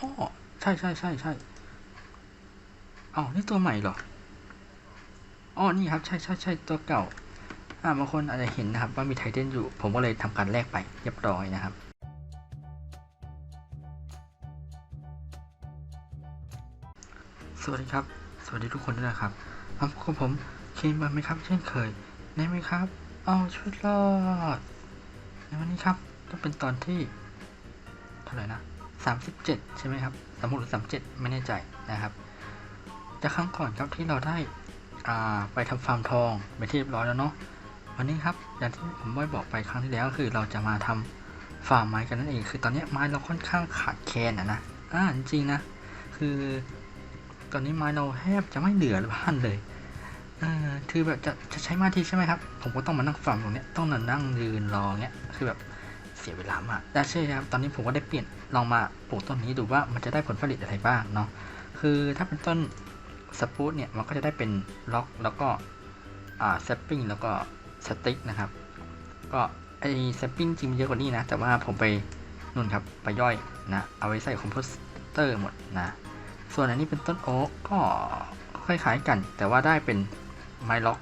อ๋อใช่ใช่ใช่ใช่อ๋อนี่ตัวใหม่เหรออ๋อนี่ครับ ใช่ใช่ใช่ตัวเก่าอ่าบางคนอาจจะเห็นนะครับ ว่ามีไทเทนอยู่ ผมก็เลยทำการแลกไปเรียบร้อยนะครับสวัสดีครับ สวัสดีทุกคนด้วยนะครับมาพบกับผมเคนบันไหมครับ เช่นเคยในไหมครับ เอาชุดรอดในวันนี้ครับต้องเป็นตอนที่เท่าไหร่นะ 37 ใช่ไหมครับสามหรือ37ไม่แน่ใจนะครับจากครั้งก่อนครับที่เราได้ไปทำฟาร์มทองไปนที่เรียบร้อยแล้วเนาะวันนี้ครับอย่างที่ผมได้บอกไปครั้งที่แล้วคือเราจะมาทำฟาร์มไม้กันนั่นเอง คือตอนนี้ไม้เราค่อนข้างขาดแคลนอะนะอ่าจริงนะ คือ ตอนนี้ไม้เราแทบจะไม่เหลือบ้านเลยเออคือแบบจะจะใช้มาทีใช่ไหมครับ ผมก็ต้องมานั่งฟังตรงนี้ต้องนั่งยืนรอเงี้ยคือแบบเสียเวลามากแต่ใช่ครับตอนนี้ผมก็ได้เปลี่ยน ลองมาปลูกต้นนี้ดูว่ามันจะได้ผลผลิตอะไรบ้างเนาะคือถ้าเป็นต้นสปูตเนี่ยมันก็จะได้เป็นล็อกแล้วก็อ่าเซปปิ้งแล้วก็สติ๊กนะครับ ก็ไอเซปปิ้งจริงเยอะกว่านี้นะ แต่ว่าผมไปนู่นครับไปย่อยนะ เอาไว้ใส่คอมโพสเตอร์หมดนะ ส่วนอันนี้เป็นต้นโอ๊กก็คล้ายๆกัน แต่ว่าได้เป็นไม้ล็อก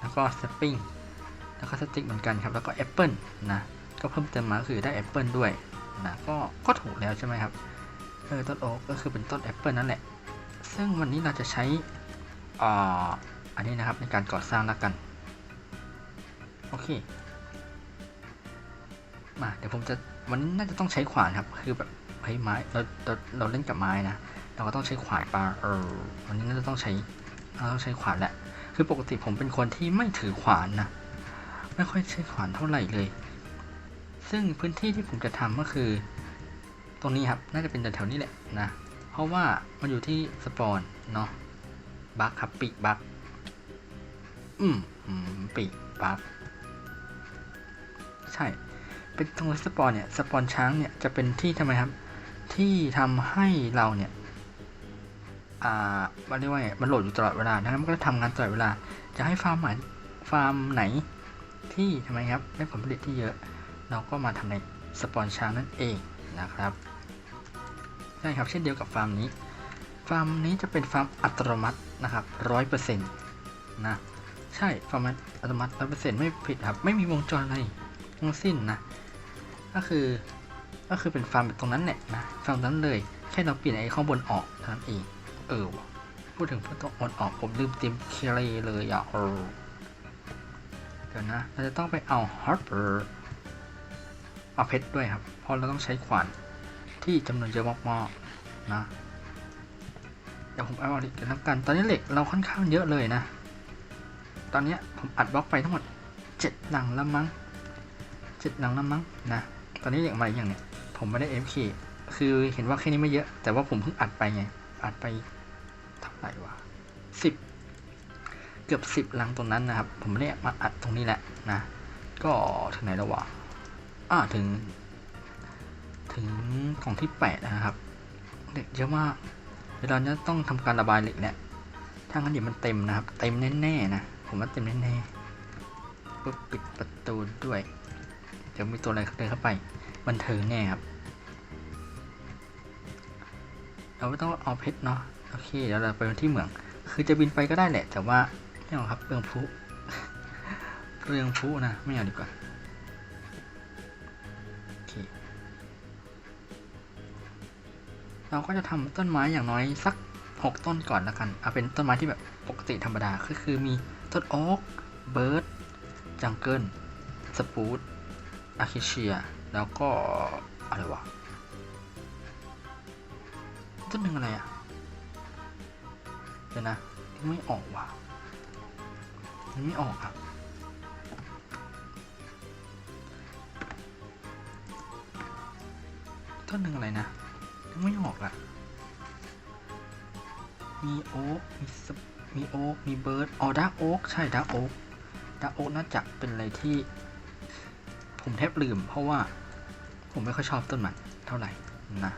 แล้วก็สปริงแล้วก็สติ๊กเหมือนกันครับ แล้วก็แอปเปิลนะ ก็เพิ่มเติมมาคือได้แอปเปิลด้วย นะก็ก็ถูกแล้วใช่ไหมครับเออต้นโอ๊กก็คือเป็นต้นแอปเปิลนั่นแหละ ซึ่งวันนี้เราจะใช้อ่าอันนี้นะครับในการก่อสร้างแล้วกัน โอเคมาเดี๋ยวผมจะวันนี้น่าจะต้องใช้ขวานครับ คือแบบเฮ้ยไม้เราเราเราเล่นกับไม้นะเราก็ต้องใช้ขวานปาเออวันนี้น่าจะต้องใช้เราต้องใช้ขวานแหละ คือปกติผมเป็นคนที่ไม่ถือขวานนะ ไม่ค่อยใช้ขวานเท่าไหร่เลย ซึ่งพื้นที่ที่ผมจะทำก็คือ ตรงนี้ครับ น่าจะเป็นแถวๆนี้แหละนะ เพราะว่ามันอยู่ที่สปอนเนาะ บักครับปีกบัก อืมปีกบัก ใช่ เป็นตรงสปอนเนี่ย สปอนช้างเนี่ยจะเป็นที่ทำไมครับ ที่ทำให้เราเนี่ย อ่า มันเรียกว่าไงมันโหลดอยู่ตลอดเวลานะครับมันก็จะทำงานตลอดเวลา จะให้ฟาร์มไหน ฟาร์มไหนที่ทำไมครับ ได้ผลผลิตที่เยอะ เราก็มาทำในสปอนช้างนั่นเองนะครับใช่ครับเช่นเดียวกับฟาร์มนี้ ฟาร์มนี้จะเป็นฟาร์มอัตโนมัตินะครับร้อยเปอร์เซ็นต์นะใช่ฟาร์มอัตโนมัติร้อยเปอร์เซ็นต์ไม่ผิดครับ ไม่มีวงจรอะไรทั้งสิ้นนะก็คือก็คือเป็นฟาร์มแบบตรงนั้นแหละนะฟาร์มนั้นเลยแค่เราเปลี่ยนไอ้ข้างบนออกเท่านั้นเองเออพูดถึงพูดตรงบนออกผมลืมเตรียมเคลีเลยอะเดี๋ยวนะเราจะต้องไปเอาฮาร์เปอร์ เอาเพชรด้วยครับ เพราะเราต้องใช้ขวานที่จำนวนเยอะมากๆนะเดี๋ยวผมเอาเหล็กแล้วกัน ตอนนี้เหล็กเราค่อนข้างเยอะเลยนะ ตอนนี้ผมอัดบล็อกไปทั้งหมดเจ็ดหลังแล้วมั้งเจ็ดหลังแล้วมั้งนะ ตอนนี้เหล็กมาอย่างเนี้ยผมไม่ได้ FK คือเห็นว่าแค่นี้ไม่เยอะ แต่ว่าผมเพิ่งอัดไปไง อัดไปเท่าไหร่วะสิบเกือบสิบลังตรงนั้นนะครับ ผมไม่ได้มาอัดตรงนี้แหละนะ ก็ถึงไหนแล้ววะ อ่าถึง ถึงกล่องที่แปดนะครับ เหล็กเยอะมากเดี๋ยวเราจะต้องทำการระบายเหล็กเนี่ยถ้างั้นเดี๋ยวมันเต็มนะครับ เต็มแน่ๆนะ ผมว่าเต็มแน่ๆปุ๊บปิดประตูด้วย เดี๋ยวมีตัวอะไรเดินเข้าไป บันเทิงแน่ครับ เราไม่ต้องเอาเพชรเนาะ โอเค เดี๋ยวเราไปที่เหมือง คือจะบินไปก็ได้แหละ แต่ว่าไม่เอาครับเปลืองพุเปลืองพุนะ ไม่เอาดีกว่า เราก็จะทำต้นไม้อย่างน้อยสัก 6 ต้นก่อนล้วกัน เอาเป็นต้นไม้ที่แบบปกติธรรมดาก็คือมีต้นโอ๊กเบิร์ดจังเกิลสปูตอาคิเชีย แล้วก็ อะไรวะ ต้นหนึ่งอะไรอะ เดี๋ยวนะนึกไม่ออกว่ะไม่ออกอะต้นหนึ่งอะไรนะ ไม่ออกอะ มีโอ๊กมีสปมีโอ๊กมีเบิร์ดอ๋อดาร์กโอ๊กใช่ดาร์กโอ๊กดาร์กโอ๊กน่าจะเป็นอะไรที่ ผมแทบลืม เพราะว่า ผมไม่ค่อยชอบต้นมันเท่าไหร่นะ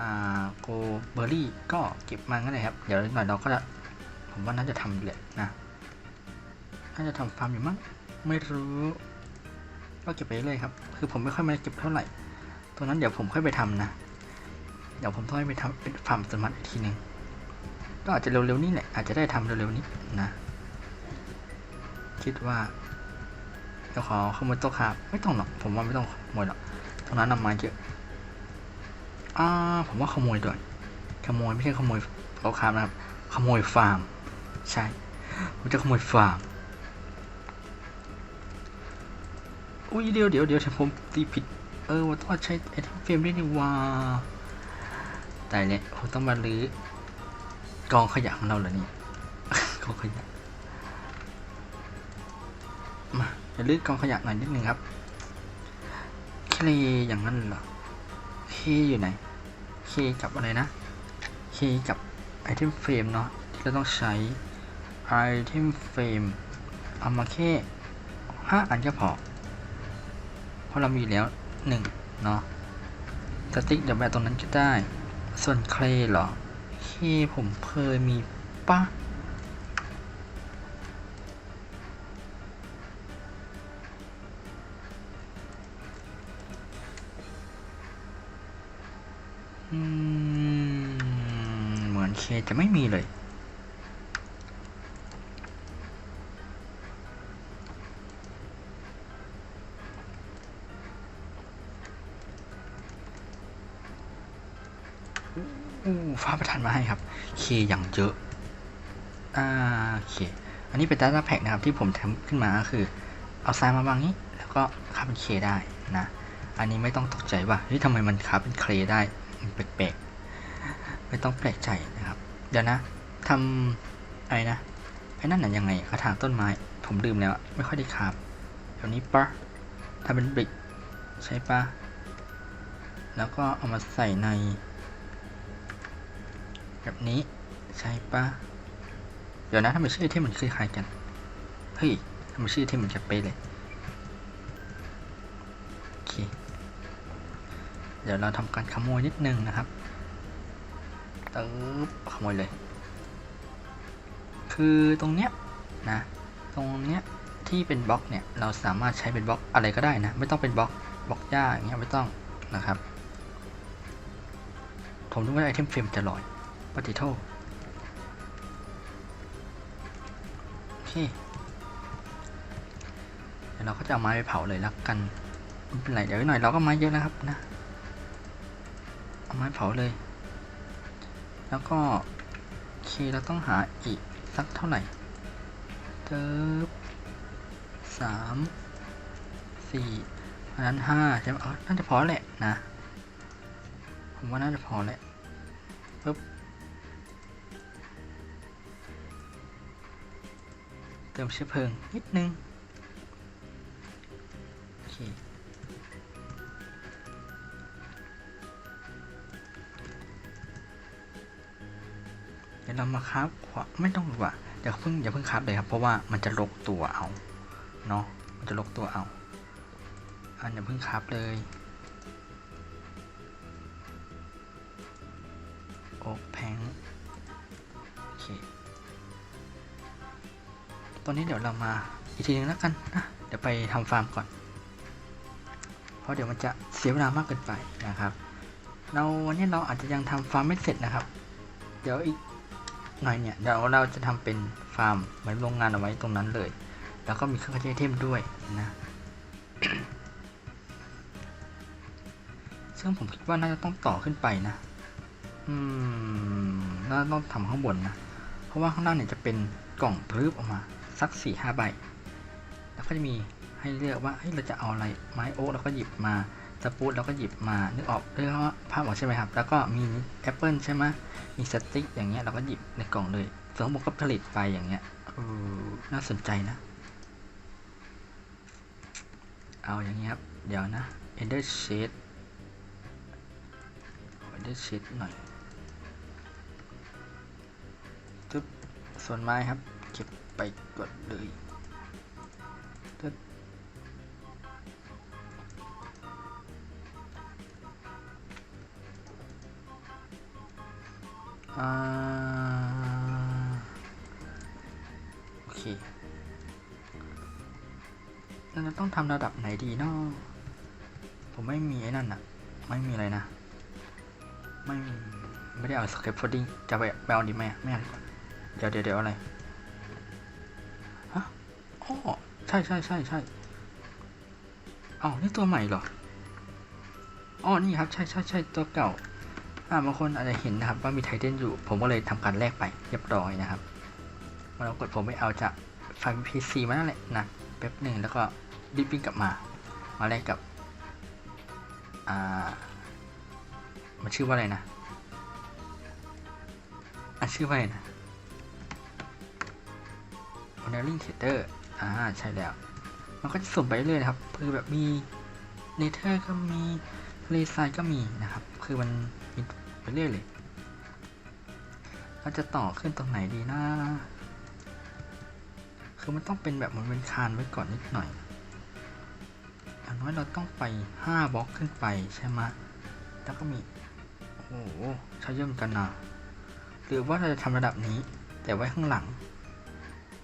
อ่าโกเบอร์รี่ก็เก็บมางั้นเลยครับ เดี๋ยวหน่อยเราก็จะผมว่าน่าจะทำอยู่แหละนะ น่าจะทำฟาร์มอยู่มั้ง ไม่รู้ ก็เก็บไปเรื่อยครับ คือผมไม่ค่อยมาเก็บเท่าไหร่ ตัวนั้นเดี๋ยวผมค่อยไปทำนะ เดี๋ยวผมต้องไปทำเป็นฟาร์มสมาร์ทอีกทีหนึ่งก็อาจจะเร็วๆนี้แหละอาจจะได้ทำเร็วๆนี้นะ คิดว่าเดี๋ยวขอขโมยโต๊ะครับไม่ต้องหรอก ผมว่าไม่ต้องขโมยหรอกตรงนั้นนำมาเยอะอ่าผมว่าขโมยด้วยขโมยไม่ใช่ขโมยโต๊ะครับนะครับ ขโมยฟาร์ม ใช่ผมจะขโมยฟาร์มอุ้ยเดี๋ยวเดี๋ยวเดี๋ยวผมตีผิด เออว่าต้องใช้ไอเทมเฟรมได้นี่ว่า แต่เนี่ยผมต้องมาลื้อกองขยะของเราเหรอเนี่ยกองขยะมาเดี๋ยวลื้อกองขยะหน่อยนิดนึงครับเคลอย่างนั้นเหรอเคอยู่ไหนเคกับอะไรนะเคกับไอเทมเฟรมเนาะที่เราต้องใช้ไอเทมเฟรมเอามาแค่ห้าอันก็พอเพราะเรามีแล้วหนึ่งเนาะสติ๊กเดี๋ยวแบบตรงนั้นก็ได้ ส่วนเคลเหรอเคผมเคยมีปะเหมือนเคจะไม่มีเลย ฟ้าประทานมาให้ครับ เคอย่างเยอะอ่าโอเค อันนี้เป็น Data Pack นะครับที่ผมทำขึ้นมาก็คือ เอาทรายมาบางนี้ แล้วก็คับเป็นเคได้นะ อันนี้ไม่ต้องตกใจว่าเฮ้ยทำไมมันคับเป็นเคได้มันแปลกๆ ไม่ต้องแปลกใจนะครับ เดี๋ยวนะทำอะไรนะไอ้นั่นน่ะยังไงกระถางต้นไม้ ผมลืมแล้ว ไม่ค่อยได้คาบเดี๋ยวนี้ปะทำเป็นบริกใช่ปะแล้วก็เอามาใส่ใน แบบนี้ใช่ปะเดี๋ยวนะทำไมชื่อที่มันคล้ายๆกัน เฮ้ยทำไมชื่อที่มันจะเป๊ะเลย โอเค เดี๋ยวเราทำการขโมยนิดนึงนะครับตึ๊บขโมยเลย คือตรงเนี้ยนะ ตรงเนี้ยที่เป็นบล็อกเนี่ย เราสามารถใช้เป็นบล็อกอะไรก็ได้นะ ไม่ต้องเป็นบล็อกบล็อกหญ้าอย่างเงี้ยไม่ต้องนะครับ ผมนึกว่าไอเทมเฟรมจะลอย ปฏิโทษโอเคเดี๋ยวเราก็จะเอาไม้ไปเผาเลยล้วกันไม่เป็นไรเดี๋ยวหน่อยเราก็ไม้เยอะนะครับนะเอาไม้เผาเลย แล้วก็โอเคเราต้องหาอีกสักเท่าไหร่เติบสามสี่อันนั้นห้าใช่ไหมอ๋อน่าจะพอแหละนะ ผมว่าน่าจะพอแหละปึ๊บ ติมเชื้อเพลิงนิดนึงโอเคเดี๋ยวเรามาครับขวาไม่ต้องดีกว่าเดี๋ยวเพิ่งอย่าเพิ่งครับเลยครับ เพราะว่ามันจะลกตัวเอาเนาะมันจะลกตัวเอาอันอย่าเพิ่งครับเลยโอ๊กแพง ตอนนี้เดี๋ยวเรามาอีกทีนึงแล้วกันนะ เดี๋ยวไปทำฟาร์มก่อน เพราะเดี๋ยวมันจะเสียเวลามากเกินไปนะครับ เราวันนี้เราอาจจะยังทำฟาร์มไม่เสร็จนะครับ เดี๋ยวอีกหน่อยเนี่ยเดี๋ยวเราจะทำเป็นฟาร์มเหมือนโรงงานเอาไว้ตรงนั้นเลย แล้วก็มีเครื่องใช้เทมด้วยนะซึ่งผมคิดว่าน่าจะต้องต่อขึ้นไปนะ อืมน่าต้องทำข้างบนนะ เพราะว่าข้างล่างเนี่ยจะเป็นกล่องพลึบออกมา สักสี่ห้าใบ แล้วก็จะมีให้เลือกว่าเฮ้ยเราจะเอาอะไรไม้โอ๊กเราก็หยิบมาสปูตเราก็หยิบมานึกออกเรื่องว่าภาพออกใช่ไหมครับ แล้วก็มีแอปเปิลใช่ไหมมีสติ๊กอย่างเงี้ยเราก็หยิบในกล่องเลยส่วนข้างบนก็ผลิตไปอย่างเงี้ยน่าสนใจนะ เอาอย่างเงี้ยครับเดี๋ยวนะ Ender Shade Ender Shade หน่อยตึ๊บส่วนไม้ครับเก็บ ไปกดเลยตึ๊บอ่าโอเคแล้วเราต้องทำระดับไหนดีเนาะผมไม่มีไอ้นั่นอะไม่มีอะไรนะ ไม่ไม่ได้เอาสเก็ตโฟดิ้งจะไปไปเอาดีไหมไม่เอาดีกว่าเดี๋ยวเดี๋ยวเดี๋ยวอะไรฮะอ๋อ ใช่ใช่ใช่ใช่เอ้านี่ตัวใหม่เหรออ๋อนี่ครับ ใช่ใช่ใช่ตัวเก่า อ่าบางคนอาจจะเห็นนะครับว่ามีไทเทนอยู่ ผมก็เลยทำการแลกไปเรียบร้อยนะครับมาเรากดผมไปเอาจากไฟล์ PC มานั่นแหละนะแป๊บหนึ่งแล้วก็ดิบวิ่งกลับมา มาแลกกับ อ่า มันชื่อว่าอะไรนะอะชื่อว่าอะไรนะ o n e r i n g Theater อ่าใช่แล้ว มันก็จะสุ่มไปเรื่อยครับ คือแบบมีเนเธอร์ก็มีเลซายก็มีนะครับ คือมันมีไปเรื่อยเลยเราจะต่อขึ้นตรงไหนดีนะ คือมันต้องเป็นแบบมันเป็นคานไว้ก่อนนิดหน่อย อย่างน้อยเราต้องไป 5บล็อกขึ้นไปใช่ไหมแล้วก็มี โอ้โหใช้เยอะเหมือนกันนะ หรือว่าเราจะทำระดับนี้ แต่ไว้ข้างหลัง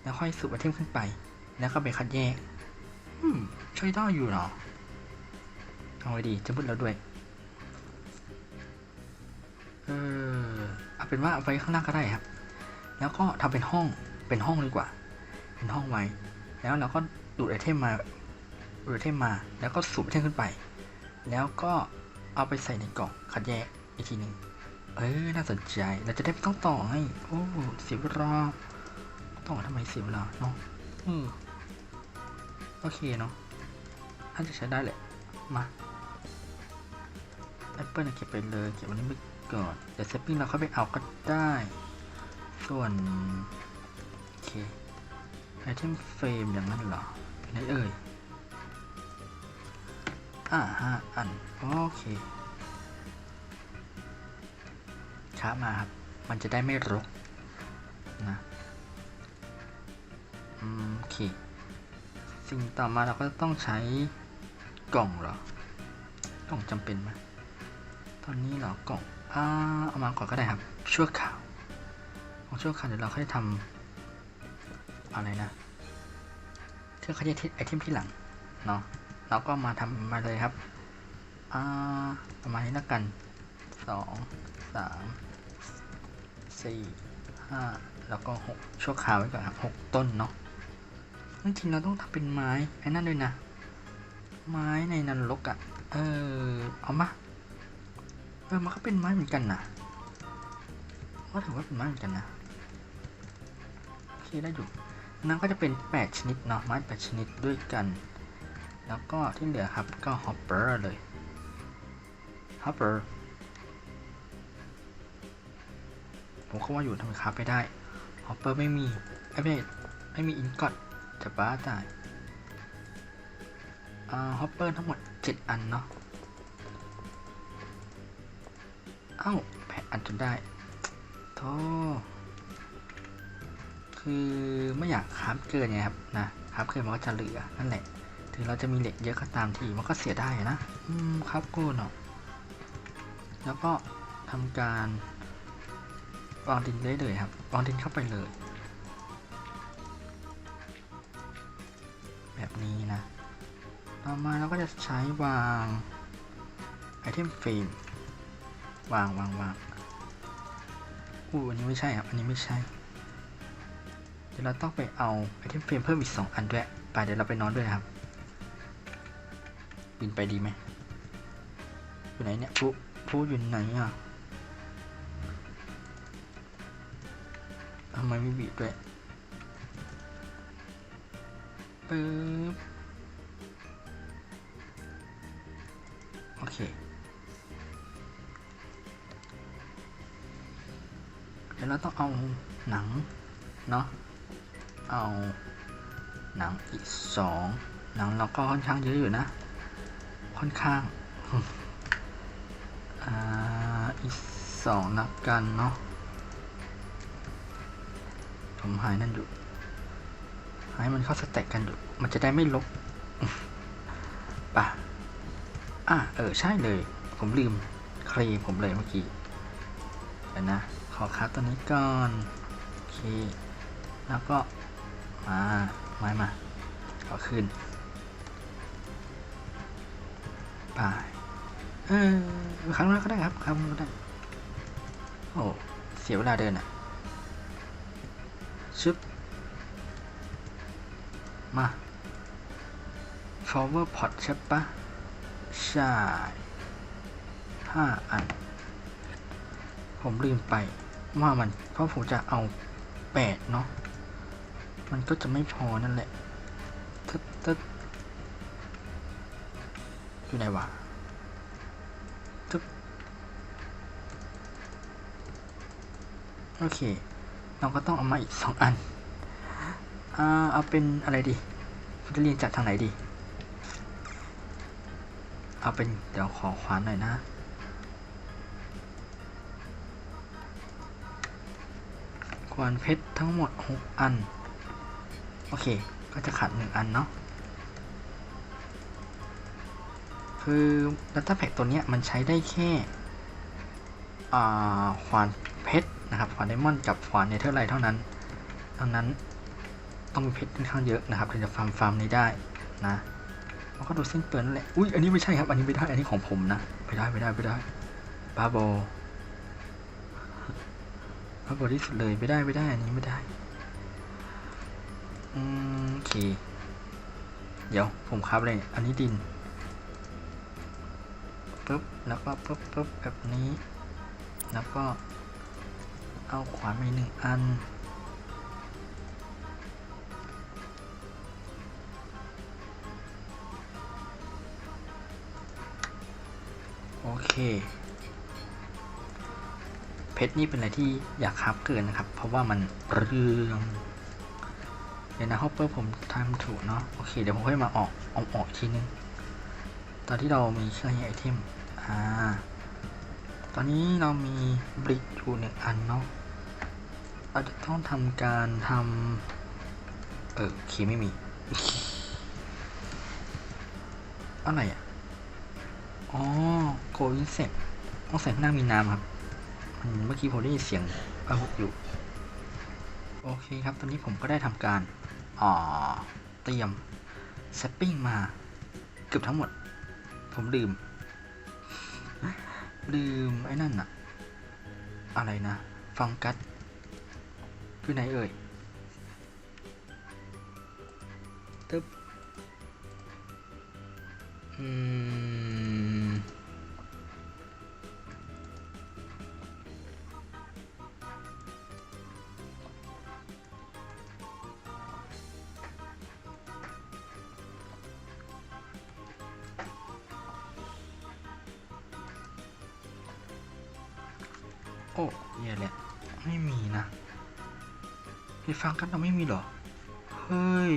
แล้วค่อยสูบไอเทมขึ้นไป แล้วก็ไปคัดแยก อืมใช้ได้อยู่เนาะเอาไว้ดีจะพูดแล้วด้วย เออเอาเป็นว่าเอาไว้ข้างล่างก็ได้ครับ แล้วก็ทำเป็นห้องเป็นห้องดีกว่า เป็นห้องไว้ แล้วเราก็ดูดไอเทมมาดูดไอเทมมา แล้วก็สูบไอเทมขึ้นไป แล้วก็เอาไปใส่ในกล่องคัดแยกอีกทีหนึ่งเออ น่าสนใจ เราจะได้ไม่ต้องต่อให้ โอ้ เสียเวลา ต่อทำไมเสียเวลาเนาะอืม อเคเนาะน่าจะใช้ได้แหละ มาแอปเปิลเก็บไปเลยเก็บวันนี้ไปก่อนเดี๋ยวเซปปิ้งเราเข้าไปเอาก็ได้ ส่วนโอเคไอเทมเฟรมอย่างนั้นเหรอไหนเอ่ยอ่าห้าอัน โอเคช้ามาครับ มันจะได้ไม่รกนะอืมโอเค สิ่งต่อมาเราก็ต้องใช้กล่องเหรอ กล่องจำเป็นไหมตอนนี้เหรอกล่องอ่าเอามาก่อนก็ได้ครับ ชั่วข่าวของชั่วข่าวเดี๋ยวเราค่อยทำอะไรนะเครื่องขยายไอเทมที่หลังเนาะเราก็มาทำมาเลยครับอ่าประมาณนี้แล้วกันสองสามสี่ห้าแล้วก็หกชั่วคราวไว้ก่อนครับหกต้นเนาะ จริงเราต้องทำเป็นไม้ไอ้นั่นด้วยนะ ไม้ในนรกอะ่ะ เออ เอามาเออมันก็เป็นไม้เหมือนกันนะว่าถือว่าเป็นไม้เหมือนกันนะโอเคได้อยู่นั่นก็จะเป็น 8 ชนิดเนาะไม้ 8 ชนิดด้วยกัน แล้วก็ที่เหลือครับก็ฮอปเปอร์เลยฮอปเปอร์ผมก็ว่าอยู่ทำไมครับไม่ได้ฮอปเปอร์ไม่มีไอ้ไม่ไม่มีอินกอต จะบ้าตายอ่าฮอปเปอร์ทั้งหมด 7 อันเนาะเอ้าแปดอันจนได้โธ่คือไม่อยากคราฟเกินไงครับนะคราฟเกินมันก็จะเหลือนั่นแหละ ถึงเราจะมีเหล็กเยอะก็ตามทีมันก็เสียได้นะ อืมครับกูเนาะแล้วก็ทำการวางดินได้เลยครับวางดินเข้าไปเลย อมาเราก็จะใช้วางไอเทมเฟรมวางวางวางอู้อันนี้ไม่ใช่ครับ อันนี้ไม่ใช่ เดี๋ยวเราต้องไปเอาไอเทมเฟรมเพิ่มอีก 2 อันด้วยไปเดี๋ยวเราไปนอนด้วยครับ บินไปดีไหมอยู่ไหนเนี่ยผู้ผู้อยู่ไหนอะทำไมไม่บีบด้วยปึ๊บ เคเดี๋ยวเราต้องเอาหนังเนาะเอาหนังอีกสองหนังเราก็ค่อนข้างเยอะอยู่นะ ค่อนข้างอ่าอีกสองนักกันเนาะผมหายนั่นอยู่ให้มันเข้าสแต็กกันอยู่ มันจะได้ไม่ลบป่ะ อะเออ ใช่เลย ผมลืมเคลมผมเลยเมื่อกี้เดี๋ยวนะ ขอคัดตัวนี้ก่อนโอเคแล้วก็ มาไม้มา ขอขึ้น ไป เออครั้งแรกก็ได้ครับครั้งแรกก็ได้ โอ้ เสียเวลาเดินอะชึบ มา flower pot ใช่ปะ ใช่ห้าอัน ผมลืมไปว่ามัน เพราะผมจะเอาแปดเนาะ มันก็จะไม่พอนั่นแหละตึ๊ดตึ๊ดอยู่ไหนวะตึ๊บโอเค เราก็ต้องเอามาอีกสองอัน อ่า เอาเป็นอะไรดีจะเรียนจากทางไหนดี เอาเป็นเดี๋ยวขอขวานหน่อยนะ ขวานเพชรทั้งหมด 6 อัน โอเค ก็จะขาด 1 อันเนาะ คือ Data Pack ตัวเนี้ยมันใช้ได้แค่ขวานเพชรนะครับ ขวานไดมอนด์กับขวานเนเธอร์ไลท์เท่านั้น ดังนั้นต้องมีเพชรค่อนข้างเยอะนะครับถึงจะฟาร์มฟาร์มนี้ได้นะ แล้วก็ดูเส้นเปิดนั่นแหละ อุ้ย อันนี้ไม่ใช่ครับ อันนี้ไม่ได้ อันนี้ของผมนะไม่ได้ไม่ได้ไม่ได้บ้าบอบ้าบอที่สุดเลย ไม่ได้ไม่ได้ อันนี้ไม่ได้ อืมโอเค เดี๋ยวผมครับเลย อันนี้ดินปุ๊บ แล้วก็ปุ๊บปุ๊บแบบนี้ แล้วก็ เอาขวานมาอีกหนึ่งอัน เค เพชรนี่เป็นอะไรที่อยากคับเกินนะครับ เพราะว่ามันเรื่องเดี๋ยวนะฮอปเปอร์ผมทำถูกเนาะโอเค เดี๋ยวผมค่อยมาออกเอาออกอีกทีนึง ตอนที่เรามีเครื่องให้ไอเทมอ่าตอนนี้เรามีบริกอยู่หนึ่งอันเนาะเราจะต้องทำการทำเออโอเคไม่มี อะไรอะ อ๋อโกอินเซปต้องใส่ข้างหน้ามีน้ำครับ เมื่อกี้ผมได้ยินเสียงปลาหุกอยู่ โอเคครับ ตอนนี้ผมก็ได้ทำการอ่าเตรียมเซปปิ้งมา เกือบทั้งหมด ผมลืม ลืมไอ้นั่นอะอะไรนะ ฟังกัสคือไหนเอ่ยตึ๊บอืม ไปฟังกันเราไม่มีเหรอ เฮ้ย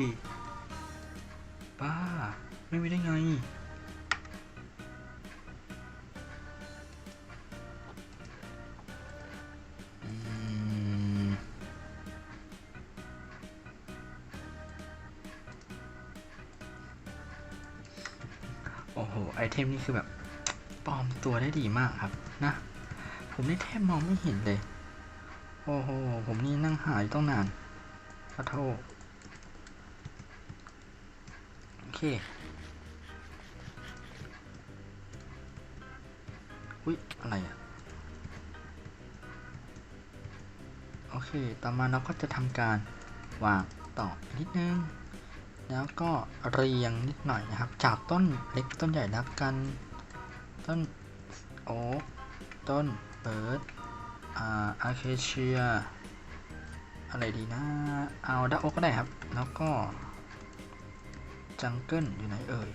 บ้า ไม่มีได้ไง โอ้โห ไอเทมนี่คือแบบปลอมตัวได้ดีมากครับ นะ ผมนี่แทบมองไม่เห็นเลย โอ้โห ผมนี่นั่งหายต้องนาน ขอโทษโอเคอุ๊ยอะไรอะโอเค ต่อมาเราก็จะทำการวางต่อนิดนึง แล้วก็เรียงนิดหน่อยนะครับ จากต้นเล็กต้นใหญ่แล้วกัน ต้นโอ๊กต้นเปิดอาอาเคเชีย อะไรดีนะ เอาดักโอ๊กก็ได้ครับ แล้วก็ จังเกิลอยู่ไหนเอ่ย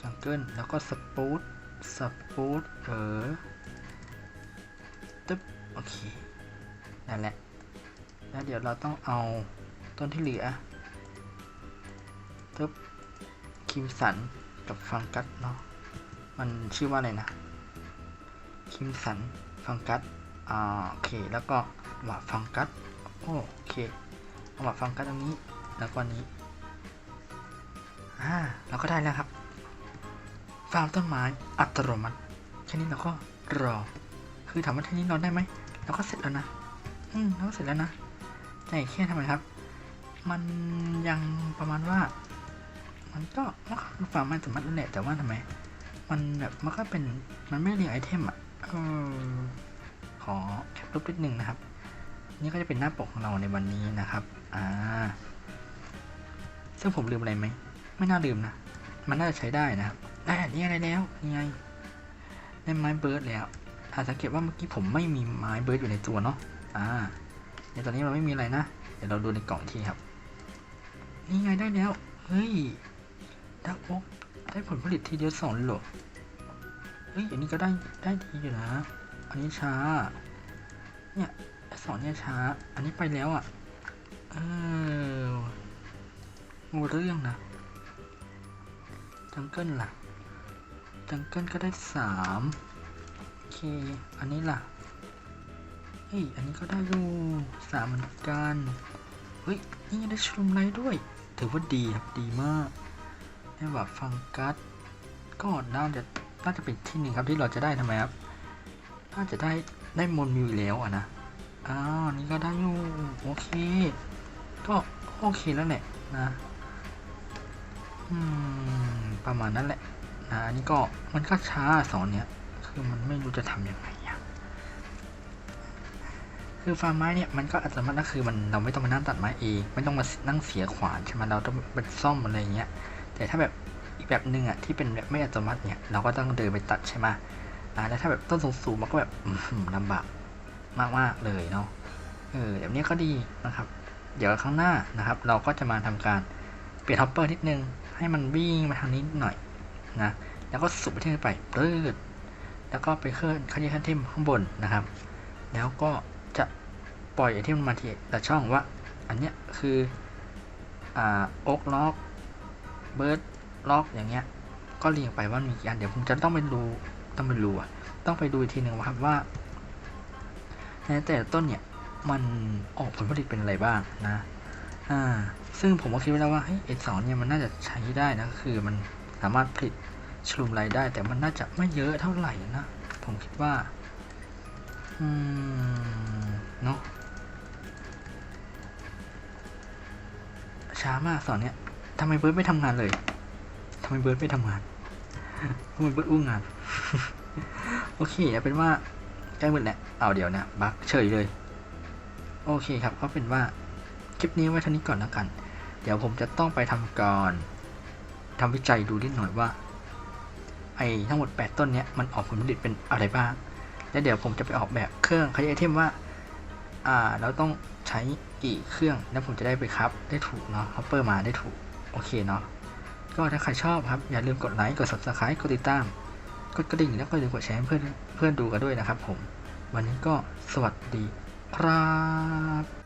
จังเกิลแล้วก็สปูตสปูตเออตึ๊บ โอเค นั่นแหละ แล้วเดี๋ยวเราต้องเอาต้นที่เหลือตึ๊บ คิมสันกับฟังกัสเนาะ มันชื่อว่าอะไรนะ คิมสันฟังกัส อ่าโอเค แล้วก็หว่าฟังกัสโอเคเอามาฟังกันตรงนี้แล้วก็นี้อ่าเราก็ได้แล้วครับฟาร์มต้นไม้อัตโนมัติแค่นี้เราก็รอ คือถามว่าแค่นี้เราได้ไหมเราก็เสร็จแล้วนะอืมเราก็เสร็จแล้วนะแต่แค่ทำไมครับ มันยังประมาณว่า มันก็ก็ฟาร์มมันสามารถนั่นแหละแต่ว่าทำไม มันแบบมันก็เป็นมันไม่เรียงไอเทมอะเออ ขอแคปรูปนิดนึงนะครับ นี่ก็จะเป็นหน้าปกของเราในวันนี้นะครับอ่าซึ่งผมลืมอะไรไหมไม่น่าลืมนะมันน่าจะใช้ได้นะครับได้นี่อะไรแล้วนี่ไงได้ไม้เบิร์ดแล้วอาสังเกตว่าเมื่อกี้ผมไม่มีไม้เบิร์ดอยู่ในตัวเนาะอ่าในตอนนี้เราไม่มีอะไรนะเดี๋ยวเราดูในกล่องอีกทีครับนี่ไงได้แล้วเฮ้ยดักโอ๊กได้ผลผลิตทีเดียวสองเลยเหรอเฮ้ยอันนี้ก็ได้ได้ดีอยู่นะ อันนี้ช้า เนี่ยสองเนี่ยช้า อันนี้ไปแล้วอะ เอองูเรื่องนะจังเกิลล่ะจังเกิลก็ได้สามโอเค อันนี้ล่ะ เฮ้ย อันนี้ก็ได้อยู่สามเหมือนกัน เฮ้ย นี่ยังได้ชมไรด้วย ถือว่าดีครับ ดีมากได้แบบฟังกัสก็น่าจะน่าจะเป็นที่หนึ่งครับที่เราจะได้ทำไมครับ น่าจะได้ได้มนมิวแล้วอะนะ อ้าวนี่ก็ได้อยู่โอเค ก็โอเคแล้วแหละนะอืมประมาณนั้นแหละนะอันนี้ก็มันก็ช้าสอนเนี้ยคือมันไม่รู้จะทำยังไงอะคือฟาร์มไม้เนี่ยมันก็อัตโนมัติก็คือมันเราไม่ต้องมานั่งตัดไม้เองไม่ต้องมานั่งเสียขวานใช่ไหมเราต้องไปซ่อมอะไรเงี้ย แต่ถ้าแบบอีกแบบหนึ่งอะที่เป็นแบบไม่อัตโนมัติเนี่ยเราก็ต้องเดินไปตัดใช่ไหม อ่าแล้วถ้าแบบต้นสูงๆมันก็แบบลำบากมากๆเลยเนาะเออแบบนี้ก็ดีนะครับ เดี๋ยวข้างหน้านะครับ เราก็จะมาทำการเปลี่ยนฮอปเปอร์นิดนึง ให้มันวิ่งมาทางนี้หน่อยนะแล้วก็สุดไปที่ไปปลื้ดแล้วก็ไปเคลื่อนขยี้ขั้นเทมข้างบนนะครับ แล้วก็จะปล่อยไอเทมมาที่แต่ช่องว่า อันเนี้ยคืออ่าโอ๊กล็อกเบิร์ดล็อกอย่างเงี้ยก็เรียงไปว่ามีกี่อันเดี๋ยวผมจะต้องไปดู ต้องไปดูอะต้องไปดูอีกทีหนึ่งว่าครับว่าในแต่ต้นเนี่ยมันออกผลผลิตเป็นอะไรบ้างนะอ่าซึ่งผมก็คิดไว้แล้วว่าเฮ้ยเอ็ดสองเนี่ยมันน่าจะใช้ได้นะคือมันสามารถผลิตชลุมไรได้ แต่มันน่าจะไม่เยอะเท่าไหร่นะ ผมคิดว่า อืม เนาะช้ามากสอนเนี่ยทำไมเบิร์ดไม่ทำงานเลยทำไมเบิร์ดไม่ทำงาน ทำไมเบิร์ดอู้งานโอเคเอาเป็นว่าใกล้หมดแล้วเอาเดี๋ยวนะบักเฉยเลย โอเคครับก็เป็นว่าคลิปนี้ไว้เท่านี้ก่อนแล้วกัน เดี๋ยวผมจะต้องไปทำก่อนทำวิจัยดูนิดหน่อยว่า ไอ้ทั้งหมด 8 ต้นเนี้ยมันออกผลผลิตเป็นอะไรบ้าง แล้วเดี๋ยวผมจะไปออกแบบเครื่องขยายไอเทมว่า อ่า เราต้องใช้กี่เครื่อง แล้วผมจะได้ไปครับ ได้ถูกเนาะฮัปเปอร์มาได้ถูก โอเคเนาะ ก็ถ้าใครชอบครับ อย่าลืมกดไลค์กด subscribe กดติดตาม กดกระดิ่งแล้วก็อย่าลืมกดแชร์ให้เพื่อนเพื่อนดูกันด้วยนะครับผม วันนี้ก็สวัสดีครับ